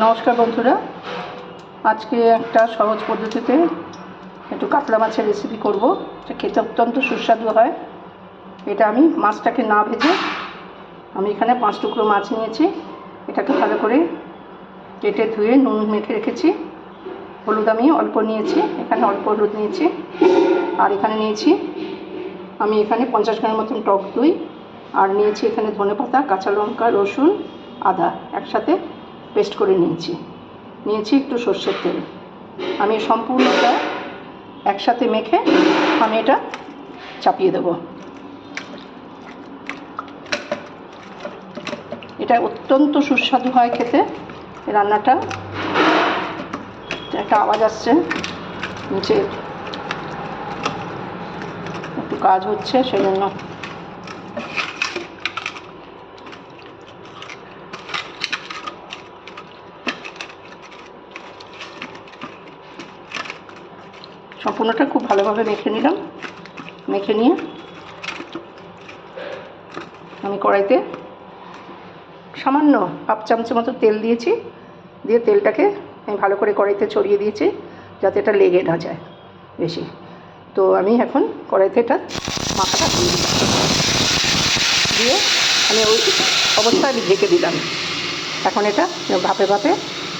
নমস্কার বন্ধুরা। আজকে একটা সহজ পদ্ধতিতে একটু কাতলা মাছের রেসিপি করব। এটা খেতে অত্যন্ত সুস্বাদু হয়। এটা আমি মাছটাকে না ভেজে আমি এখানে পাঁচ টুকরো মাছ নিয়েছি। এটাকে ভালো করে কেটে ধুয়ে নুন মেখে রেখেছি। হলুদ আমি অল্প নিয়েছি, এখানে অল্প হলুদ নিয়েছি। আর এখানে নিয়েছি, আমি এখানে পঞ্চাশ গ্রামের মতন টক দই। আর নিয়েছি এখানে ধনেপাতা, কাঁচা লঙ্কা, রসুন, আদা একসাথে পেস্ট করে নিয়েছি। নিয়েছি একটু সর্ষের তেল। আমি সম্পূর্ণটা একসাথে মেখে আমি এটা চাপিয়ে দেবো। এটা অত্যন্ত সুস্বাদু হয় খেতে। রান্নাটা একটা আওয়াজ আসছে নিচে। একটু কাজ হচ্ছে সেই জন্য সম্পূর্ণটা খুব ভালোভাবে মেখে নিলাম। মেখে নিয়ে আমি কড়াইতে সামান্য হাফ চামচের মতো তেল দিয়েছি। দিয়ে তেলটাকে আমি ভালো করে কড়াইতে ছড়িয়ে দিয়েছি যাতে এটা লেগে না যায় বেশি। তো আমি এখন কড়াইতে এটা মাথাটা দিয়ে দিয়ে আমি ওই অবস্থায় ঢেকে দিলাম। এখন এটা ভাপে ভাপে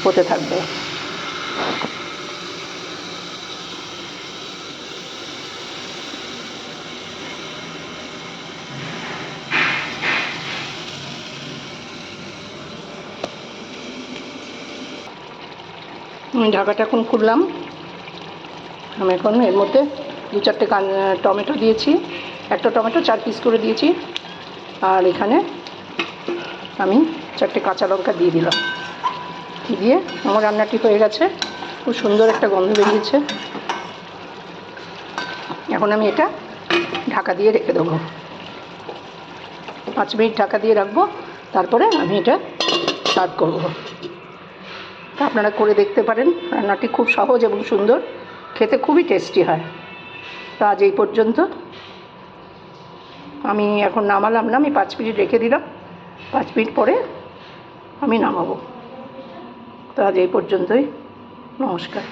হতে থাকবে। ঢাকাটা এখন খুললাম। আমি এখন এর মধ্যে দু চারটে টমেটো দিয়েছি। একটা টমেটো চার পিস করে দিয়েছি। আর এখানে আমি চারটে কাঁচা লঙ্কা দিয়ে দিলাম। দিয়ে আমার রান্নাটি হয়ে গেছে। খুব সুন্দর একটা গন্ধ বেরিয়েছে। এখন আমি এটা ঢাকা দিয়ে রেখে দেবো। পাঁচ মিনিট ঢাকা দিয়ে রাখব। তারপরে আমি এটা সার্ভ করব। আপনারা করে দেখতে পারেন। রান্নাটি খুব সহজ এবং সুন্দর। খেতে খুবই টেস্টি হয়। তো আজ এই পর্যন্ত। আমি এখন নামালাম না, আমি পাঁচ মিনিট রেখে দিলাম। পাঁচ মিনিট পরে আমি নামাবো। তো আজ এই পর্যন্তই। নমস্কার।